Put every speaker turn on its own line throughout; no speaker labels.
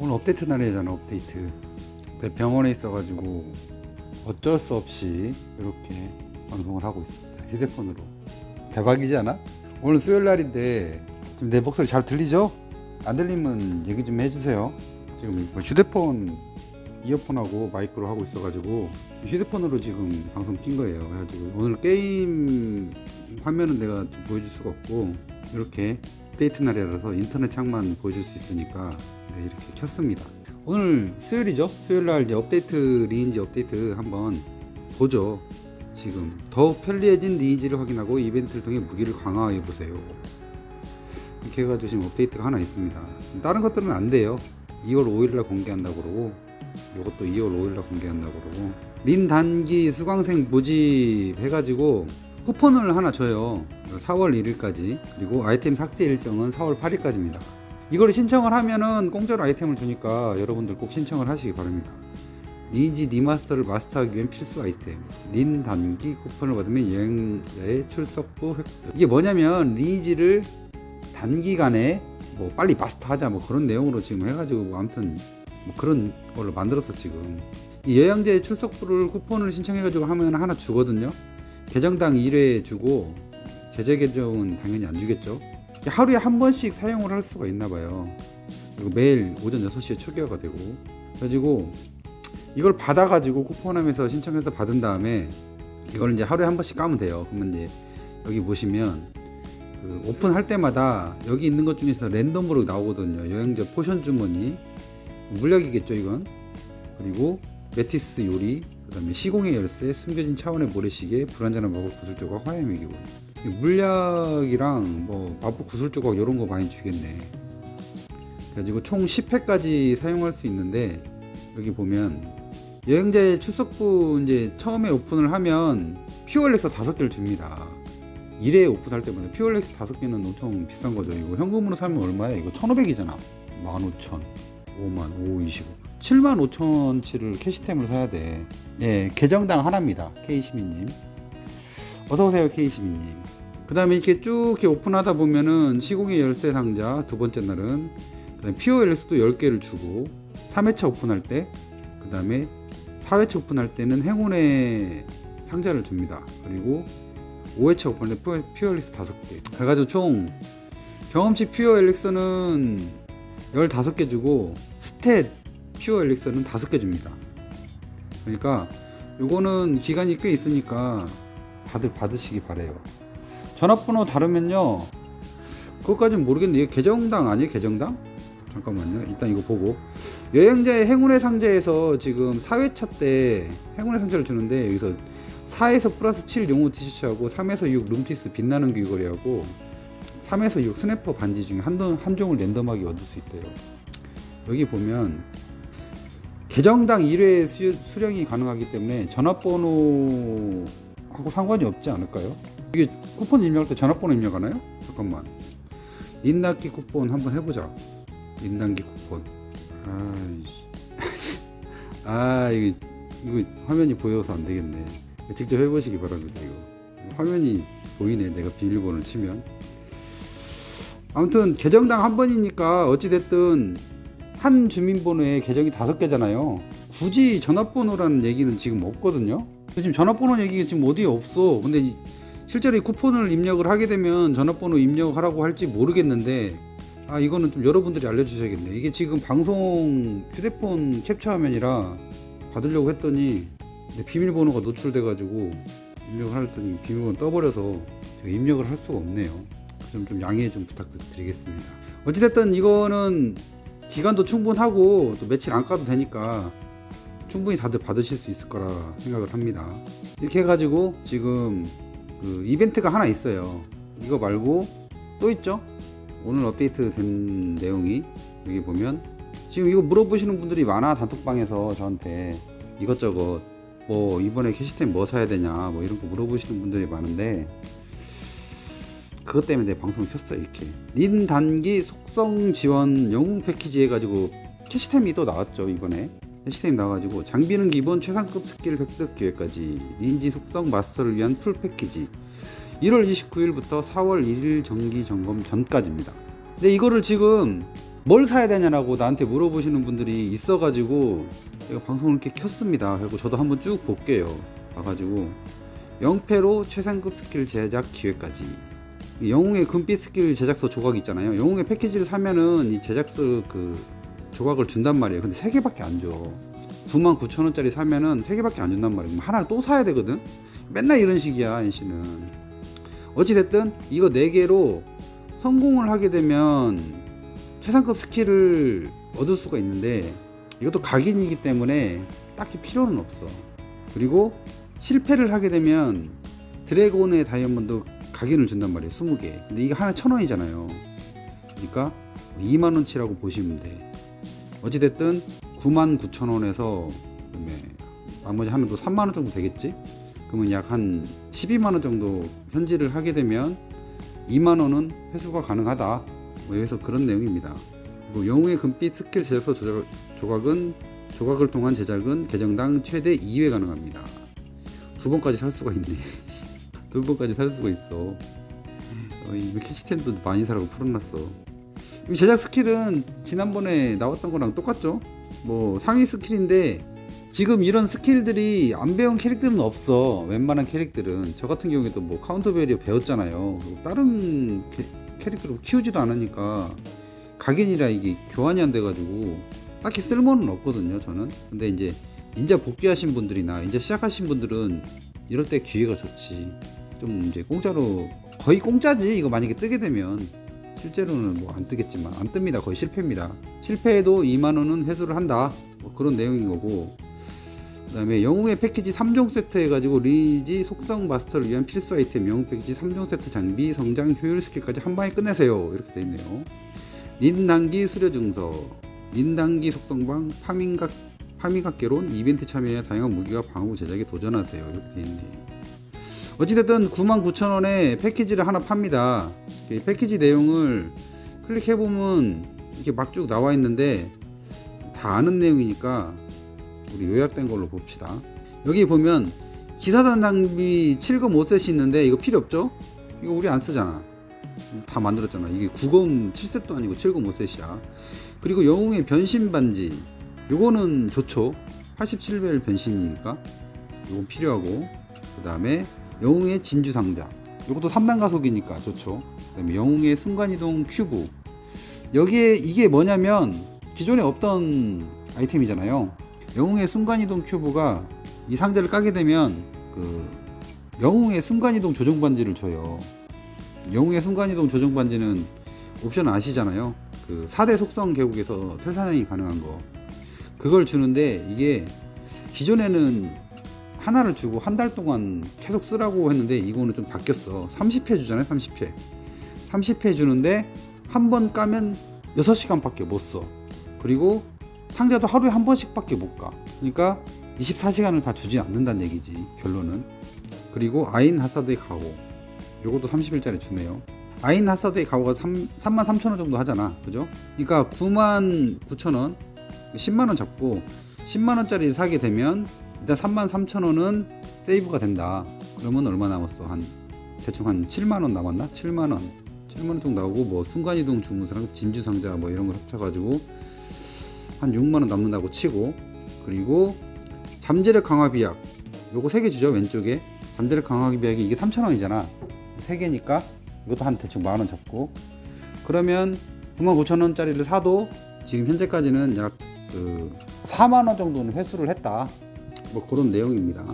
오늘 업데이트 날이잖아 업데이트. 내 병원에 있어가지고 어쩔 수 없이 이렇게 방송을 하고 있습니다. 휴대폰으로. 대박이지 않아? 오늘 수요일 날인데 지금 내 목소리 잘 들리죠? 안 들리면 얘기 좀 해주세요. 지금 뭐 휴대폰 이어폰하고 마이크로 하고 있어가지고 휴대폰으로 지금 방송 낀 거예요. 그래가지고 오늘 게임 화면은 내가 좀 보여줄 수가 없고 이렇게 업데이트 날이라서 인터넷 창만 보여줄 수 있으니까 네, 이렇게 켰습니다. 오늘 수요일이죠. 수요일 날 이제 업데이트 리인지 업데이트 한번 보죠. 지금 더욱 편리해진 리인지를 확인하고 이벤트를 통해 무기를 강화해 보세요. 이렇게 해가지고 지금 업데이트가 하나 있습니다. 다른 것들은 안 돼요. 2월 5일날 공개한다고 그러고 이것도 2월 5일날 공개한다고 그러고 린 단기 수강생 모집 해가지고 쿠폰을 하나 줘요. 4월 1일까지 그리고 아이템 삭제 일정은 4월 8일까지입니다. 이걸 신청을 하면은 공짜로 아이템을 주니까 여러분들 꼭 신청을 하시기 바랍니다. 니지 니마스터를 마스터하기 위한 필수 아이템. 린 단기 쿠폰을 받으면 여행자의 출석부 획득. 이게 뭐냐면 리니지를 단기간에 뭐 빨리 마스터하자 뭐 그런 내용으로 지금 해가지고 뭐 아무튼 뭐 그런 걸로 만들었어 지금. 이 여행자의 출석부를 쿠폰을 신청해가지고 하면 하나 주거든요. 계정당 1회 주고 제재 계정은 당연히 안 주겠죠 하루에 한 번씩 사용을 할 수가 있나 봐요. 그리고 매일 오전 6시에 초기화가 되고. 그래가지고 이걸 받아가지고 쿠폰함에서 신청해서 받은 다음에 이걸 이제 하루에 한 번씩 까면 돼요. 그러면 이제 여기 보시면 그 오픈할 때마다 여기 있는 것 중에서 랜덤으로 나오거든요. 여행자 포션 주머니. 물약이겠죠 이건? 그리고 메티스 요리 그 다음에 시공의 열쇠 숨겨진 차원의 모래시계 불완전한 마법 구슬 조각 화염의 이 물약이랑 뭐 마법 구슬 조각 이런 거 많이 주겠네. 그래가지고 총 10회까지 사용할 수 있는데 여기 보면 여행자의 출석부 이제 처음에 오픈을 하면 퓨얼렉서 5개를 줍니다. 1회 오픈할 때마다 퓨얼렉스 5개는 엄청 비싼 거죠. 이거 현금으로 사면 얼마야? 이거 1500이잖아. 15,000 5만 5 25 7만 5천치를 캐시템으로 사야 돼. 예, 계정당 하나입니다. K시민님. 어서오세요 K시민님 그 다음에 이렇게 쭉 이렇게 오픈하다 보면은 시공의 열쇠 상자 두 번째 날은 그 다음에 POLS도 10개를 주고 3회차 오픈할 때 그 다음에 4회차 오픈할 때는 행운의 상자를 줍니다. 그리고 5회차 오픈할 때 퓨어엘릭스 5개. 그래가지고 총. 경험치 퓨어 엘릭서는 15개 주고 스탯 퓨어 엘릭서는 5개 줍니다. 그러니까 요거는 기간이 꽤 있으니까 다들 받으시기 바래요 전화번호 다르면요. 그것까지는 모르겠는데 이게 계정당 아니에요 계정당? 잠깐만요. 일단 이거 보고. 여행자의 행운의 상자에서 지금 4회차 때 행운의 상자를 주는데 여기서 4에서 플러스 7 용호 티셔츠하고 3에서 6 룸티스 빛나는 귀걸이하고 3에서 6 스냅퍼 반지 중에 한, 한 종을 랜덤하게 얻을 수 있대요. 여기 보면 계정당 1회 수, 수령이 가능하기 때문에 전화번호 하고 상관이 없지 않을까요? 이게 쿠폰 입력할 때 전화번호 입력하나요? 잠깐만. 인당기 쿠폰 한번 해보자. 인당기 쿠폰. 아이씨. 아 이거 이거 화면이 보여서 안 되겠네. 직접 해보시기 바랍니다 이거. 화면이 보이네 내가 비밀번호를 치면. 아무튼 계정당 한 번이니까 어찌됐든 한 주민번호에 계정이 다섯 개잖아요. 굳이 전화번호라는 얘기는 지금 없거든요 지금 전화번호 얘기가 지금 어디에 없어. 근데 이- 실제로 이 쿠폰을 입력을 하게 되면 전화번호 입력하라고 할지 모르겠는데 아 이거는 좀 여러분들이 알려주셔야겠네 이게 지금 방송 휴대폰 캡처 화면이라 받으려고 했더니 내 비밀번호가 노출돼 가지고 입력을 하랬더니 비밀번호 떠버려서 제가 입력을 할 수가 없네요. 좀, 좀 양해 좀 부탁드리겠습니다. 어찌됐든 이거는 기간도 충분하고 또 며칠 안 까도 되니까 충분히 다들 받으실 수 있을 거라 생각을 합니다. 이렇게 해가지고 지금 그 이벤트가 하나 있어요. 이거 말고 또 있죠? 오늘 업데이트 된 내용이 여기 보면 지금 이거 물어보시는 분들이 많아 단톡방에서 저한테. 이것저것. 뭐 이번에 캐시템 뭐 사야 되냐 뭐 이런 거 물어보시는 분들이 많은데 그것 때문에 내 방송을 켰어요 이렇게. 린 단기 속성 지원 영웅 패키지 해가지고 캐시템이 또 나왔죠 이번에 캐시템이 나와가지고 장비는 기본 최상급 스킬 획득 기회까지 닌지 속성 마스터를 위한 풀 패키지 1월 29일부터 4월 1일 정기 점검 전까지입니다 근데 이거를 지금 뭘 사야 되냐라고 나한테 물어보시는 분들이 있어가지고 방송을 이렇게 켰습니다. 그리고 저도 한번 쭉 볼게요. 봐가지고 영패로 최상급 스킬 제작 기회까지 이 영웅의 금빛 스킬 제작서 조각 있잖아요. 영웅의 패키지를 사면은 이 제작서 그 조각을 준단 말이에요. 근데 세 개밖에 안 줘. 99,000원짜리 사면은 세 개밖에 안 준단 말이에요. 하나를 또 사야 되거든. 맨날 이런 식이야, NC는. 어찌됐든 이거 네 개로 성공을 하게 되면 최상급 스킬을 얻을 수가 있는데 이것도 각인이기 때문에 딱히 필요는 없어. 그리고 실패를 하게 되면 드래곤의 다이아몬드 각인을 준단 말이에요. 20개. 근데 이게 하나 1000원이잖아요. 그러니까 2만원치라고 보시면 돼. 어찌됐든 99,000원에서 그다음에 나머지 하면 또 3만원 정도 되겠지? 그러면 약 한 12만원 정도 현질을 하게 되면 2만원은 회수가 가능하다. 뭐 여기서 그런 내용입니다. 그리고 영웅의 금빛 스킬 제작서 조작, 조각은 조각을 통한 제작은 계정당 최대 2회 가능합니다. 두 번까지 살 수가 있네. 두 번까지 살 수가 있어. 어, 이 캐치텐도 많이 사라고 풀어놨어. 이 제작 스킬은 지난번에 나왔던 거랑 똑같죠? 뭐 상위 스킬인데 지금 이런 스킬들이 안 배운 캐릭터는 없어. 웬만한 캐릭들은 저 같은 경우에도 뭐 카운터 베리어 배웠잖아요. 다른 캐, 캐릭터를 키우지도 않으니까 각인이라 이게 교환이 안 돼가지고 딱히 쓸모는 없거든요. 저는. 근데 이제 인자 복귀하신 분들이나 이제 시작하신 분들은 이럴 때 기회가 좋지. 좀 이제 공짜로 거의 공짜지. 이거 만약에 뜨게 되면 실제로는 뭐 안 뜨겠지만 안 뜹니다. 거의 실패입니다. 실패해도 2만 원은 회수를 한다. 뭐 그런 내용인 거고. 그 다음에 영웅의 패키지 3종 세트 해가지고 리지 속성 마스터를 위한 필수 아이템 영웅 패키지 3종 세트 장비 성장 효율 스킬까지 한 방에 끝내세요. 이렇게 돼 있네요. 닌단기 수료 증서, 닌단기 속성방 파밍각 파밍각계론 이벤트 참여해 다양한 무기와 방어 제작에 도전하세요. 이렇게 돼 있네. 어찌됐든 99,000원에 패키지를 하나 팝니다. 이 패키지 내용을 클릭해 보면 이렇게 막 쭉 나와 있는데 다 아는 내용이니까 우리 요약된 걸로 봅시다. 여기 보면 기사단 장비 7검 5셋이 있는데 이거 필요 없죠? 이거 우리 안 쓰잖아. 다 만들었잖아. 이게 9검 7셋도 아니고 7검 5셋이야. 그리고 영웅의 변신 반지. 요거는 좋죠. 87벨 변신이니까. 요건 필요하고. 그 다음에 영웅의 진주 상자. 요것도 3단 가속이니까 좋죠. 그 다음에 영웅의 순간이동 큐브. 여기에 이게 뭐냐면 기존에 없던 아이템이잖아요. 영웅의 순간이동 큐브가 이 상자를 까게 되면 그 영웅의 순간이동 조정 반지를 줘요. 영웅의 순간이동 조정 반지는 옵션 아시잖아요. 그 4대 속성 계곡에서 탈사냥이 가능한 거. 그걸 주는데 이게 기존에는 하나를 주고 한 달 동안 계속 쓰라고 했는데 이거는 좀 바뀌었어. 30회 주잖아요, 30회. 30회 주는데 한 번 까면 6시간밖에 못 써. 그리고 상자도 하루에 한 번씩밖에 못 가. 그러니까 24시간을 다 주지 않는다는 얘기지. 결론은. 그리고 아인 하사드의 가오. 요것도 30일짜리 주네요. 아인 하사드의 가오가 3, 3만 3천 원 정도 하잖아. 그죠? 그러니까 9만 9천 원, 10만 원 잡고 10만 원짜리 사게 되면 일단 3만 3천 원은 세이브가 된다. 그러면 얼마 남았어? 한 대충 한 7만 원 남았나? 7만 원. 7만 원 정도 나오고 뭐 순간이동 주문서랑 진주 상자 뭐 이런 거 합쳐가지고 한 6만 원 남는다고 치고 그리고 잠재력 강화 비약. 요거 3개 주죠 왼쪽에. 잠재력 강화 비약이 이게 3,000원이잖아. 3개니까 이것도 한 대충 만원 잡고. 그러면 99,000원짜리를 사도 지금 현재까지는 약 그 4만 원 정도는 회수를 했다. 뭐 그런 내용입니다.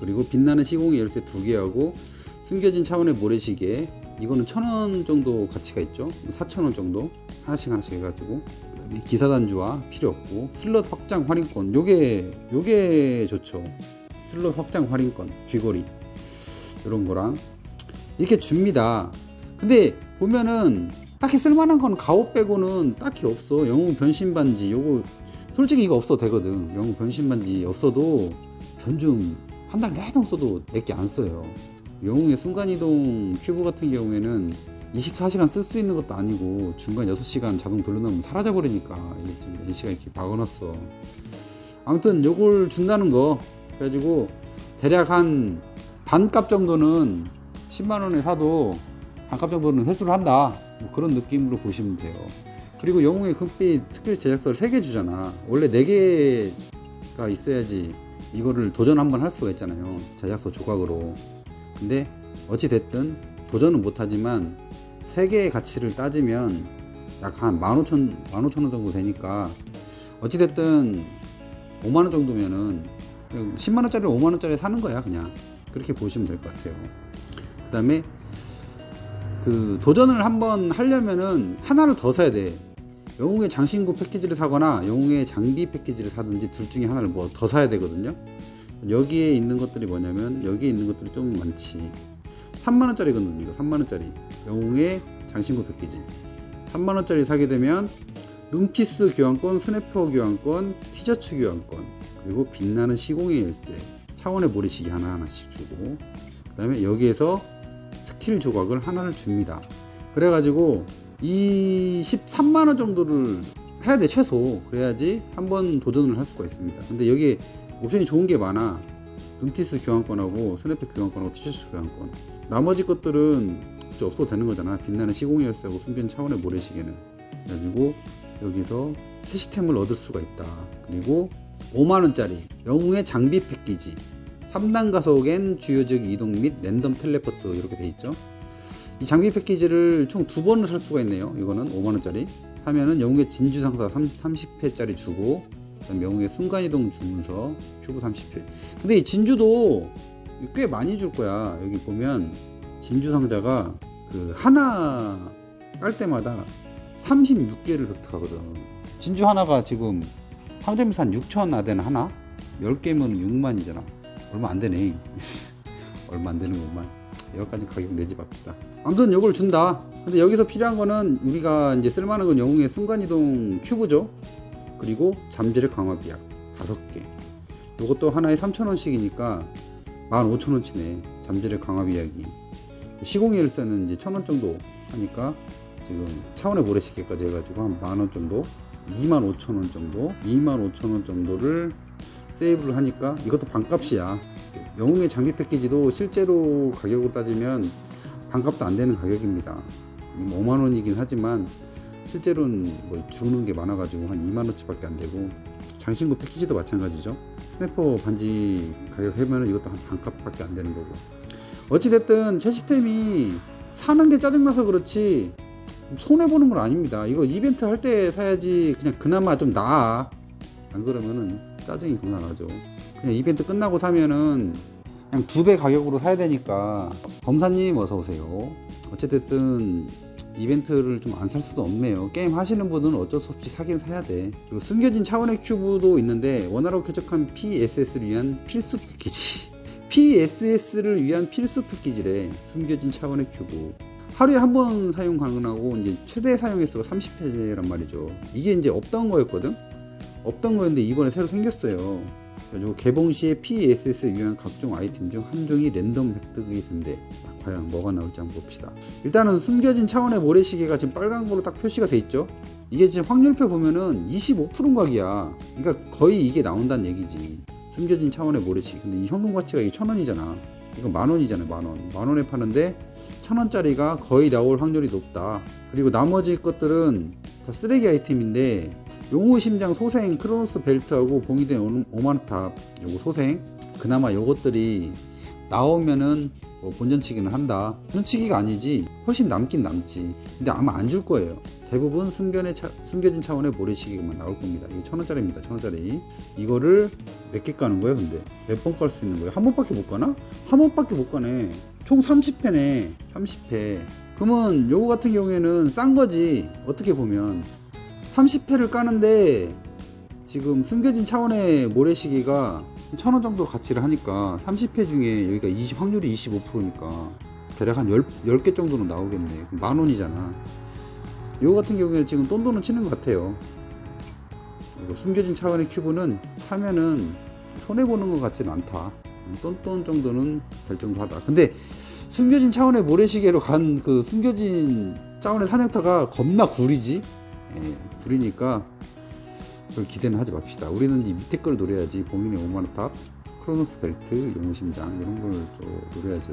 그리고 빛나는 시공의 열쇠 2개하고 숨겨진 차원의 모래시계. 이거는 1,000원 정도 가치가 있죠. 4,000원 정도 하나씩 하나씩 해가지고. 기사 단주와 필요 없고. 슬롯 확장 할인권. 요게 요게 좋죠. 슬롯 확장 할인권 귀걸이. 이런 거랑 이렇게 줍니다. 근데 보면은 딱히 쓸만한 건 가오 빼고는 딱히 없어. 영웅 변신 반지. 요거 솔직히 이거 없어도 되거든. 영웅 변신 반지 없어도 변줌 한달 내동 써도 몇개안 써요 영웅의 순간이동 큐브 같은 경우에는 24시간 쓸 수 있는 것도 아니고 중간 6시간 자동 돌려놓으면 사라져 버리니까 이게 지금 4시간 이렇게 박아놨어 아무튼 요걸 준다는 거 그래가지고 대략 한 반값 정도는 10만원에 사도 반값 정도는 회수를 한다 뭐 그런 느낌으로 보시면 돼요 그리고 영웅의 금빛 스킬 제작서를 3개 주잖아. 원래 4개가 있어야지 이거를 도전 한번 할 수가 있잖아요. 제작서 조각으로. 근데 어찌 됐든 도전은 못하지만 3개의 가치를 따지면 약 한 15,000, 15,000원 정도 되니까 어찌 됐든 5만원 정도면은 10만원짜리 5만원짜리 사는 거야 그냥. 그렇게 보시면 될 것 같아요. 그 다음에 그 도전을 한번 하려면은 하나를 더 사야 돼. 영웅의 장신구 패키지를 사거나 영웅의 장비 패키지를 사든지 둘 중에 하나를 뭐 더 사야 되거든요 여기에 있는 것들이 뭐냐면 여기에 있는 것들이 좀 많지. 3만원짜리거든요 이거 3만원짜리. 영웅의 장신구 패키지. 3만원짜리 사게 되면 룸티스 교환권, 스냅퍼 교환권, 티셔츠 교환권 그리고 빛나는 시공의 열쇠 차원의 모래시계 하나하나씩 주고 그 다음에 여기에서 스킬 조각을 하나를 줍니다. 그래 가지고 이 13만원 정도를 해야 돼 최소. 그래야지 한번 도전을 할 수가 있습니다. 근데 여기 옵션이 좋은 게 많아. 룸티스 교환권하고 스냅백 교환권하고 티셔츠 교환권. 나머지 것들은 이제 없어도 되는 거잖아. 빛나는 시공의 열쇠하고 숨긴 차원의 모래시계는. 그래가지고 여기서 캐시템을 얻을 수가 있다. 그리고 5만원짜리 영웅의 장비 패키지. 3단 가속엔 주요 지역 이동 및 랜덤 텔레포트 이렇게 돼 있죠. 이 장비 패키지를 총 두 번을 살 수가 있네요. 이거는 5만원짜리. 사면은 영웅의 진주 상사 30, 30회짜리 주고 영웅의 순간이동 주문서 큐브 30회 근데 이 진주도 꽤 많이 줄 거야. 여기 보면 진주 상자가 그 하나 깔 때마다 36개를 획득하거든. 진주 하나가 지금 상점에서 한 6천 아덴 하나? 10개면 6만이잖아. 얼마 안 되네. 얼마 안 되는구만. 여기까지 가격 내지 맙시다. 아무튼 이걸 준다. 근데 여기서 필요한 거는 우리가 이제 쓸만한 건 영웅의 순간이동 큐브죠 그리고 잠재력 강화 비약 5개. 이것도 하나에 3,000원씩이니까 15,000원치네 잠재력 강화 비약이. 시공의 열쇠는 이제 1,000원 정도 하니까 지금 차원의 모래시계까지 해가지고 한 만원 정도 25,000원 정도 25,000원 정도를 세이브를 하니까 이것도 반값이야. 영웅의 장비 패키지도 실제로 가격으로 따지면 반값도 안 되는 가격입니다. 5만원이긴 하지만 실제로는 뭐 주는 게 많아가지고 한 2만원치 밖에 안 되고 장신구 패키지도 마찬가지죠. 스냅퍼 반지 가격 해면은 이것도 한 반값밖에 안 되는 거고. 어찌됐든 캐시템이 사는 게 짜증나서 그렇지 손해보는 건 아닙니다. 이거 이벤트 할 때 사야지 그냥 그나마 좀 나아 안 그러면은 짜증이 겁나 나죠. 그냥 이벤트 끝나고 사면은 그냥 두 배 가격으로 사야 되니까. 검사님 어서 오세요. 어찌됐든 이벤트를 좀 안 살 수도 없네요. 게임 하시는 분은 어쩔 수 없이 사긴 사야 돼. 그리고 숨겨진 차원의 큐브도 있는데 원화로 쾌적한 PSS를 위한 필수 패키지. PSS를 위한 필수 패키지래. 숨겨진 차원의 큐브. 하루에 한 번 사용 가능하고 이제 최대 사용 횟수가 30회란 말이죠. 이게 이제 없던 거였거든? 없던 거였는데 이번에 새로 생겼어요. 그리고 개봉 시에 PSS에 유한 각종 아이템 중 한 종이 랜덤 획득이 된대. 자, 과연 뭐가 나올지 한번 봅시다. 일단은 숨겨진 차원의 모래시계가 지금 빨간거로 딱 표시가 돼 있죠? 이게 지금 확률표 보면은 25% 각이야. 그러니까 거의 이게 나온다는 얘기지. 숨겨진 차원의 모래시계. 근데 이 현금 가치가 이게 천 원이잖아. 이거 만 원이잖아요 만 원. 만 원에 파는데 천 원짜리가 거의 나올 확률이 높다. 그리고 나머지 것들은 다 쓰레기 아이템인데 용우 심장 소생 크로노스 벨트하고 봉이된 오만탑 요거 소생. 그나마 요것들이 나오면은 뭐 본전치기는 한다. 본전치기가 아니지. 훨씬 남긴 남지. 근데 아마 안 줄 거예요. 대부분 숨겨진, 차, 숨겨진 차원의 모래시계만 나올 겁니다. 이게 천원짜리입니다. 천원짜리. 이거를 몇 개 까는 거예요 근데? 몇 번 깔 수 있는 거예요? 한 번밖에 못 가나? 한 번밖에 못 가네. 총 30회네. 30회. 그러면 요거 같은 경우에는 싼 거지. 어떻게 보면. 30회를 까는데 지금 숨겨진 차원의 모래시계가 1000원 정도 가치를 하니까 30회 중에 여기가 20, 확률이 25%니까 대략 한 10, 10개 정도는 나오겠네. 만 원이잖아. 요거 같은 경우에 지금 돈돈은 치는 것 같아요. 숨겨진 차원의 큐브는 사면은 손해보는 것 같지는 않다. 똔똔 정도는 될 정도 하다. 근데 숨겨진 차원의 모래시계로 간 그 숨겨진 차원의 사냥터가 겁나 구리지? 예, 구리니까 그걸 기대는 하지 맙시다 우리는 이 밑에 걸 노려야지 봉인의 5만원탑 크로노스 벨트 용심장 이런 걸 또 노려야죠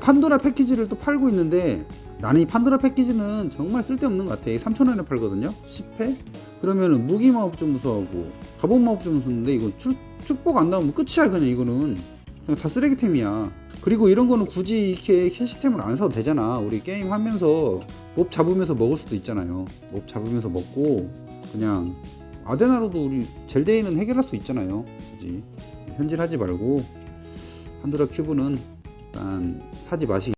판도라 패키지를 또 팔고 있는데 나는 이 판도라 패키지는 정말 쓸데없는 것 같아. 3,000원에 팔거든요. 10회? 그러면은 무기 마법 좀 무서워하고 갑옷 마법 좀 무서운데 이거 축, 축복 안 나오면 끝이야 그냥 이거는 그냥 다 쓰레기템이야. 그리고 이런 거는 굳이 이렇게 캐시템을 안 사도 되잖아. 우리 게임 하면서 몹 잡으면서 먹을 수도 있잖아요. 몹 잡으면서 먹고 그냥 아데나로도 우리 젤데이는 해결할 수 있잖아요. 현질하지 말고 판도라 큐브는 일단 사지 마시기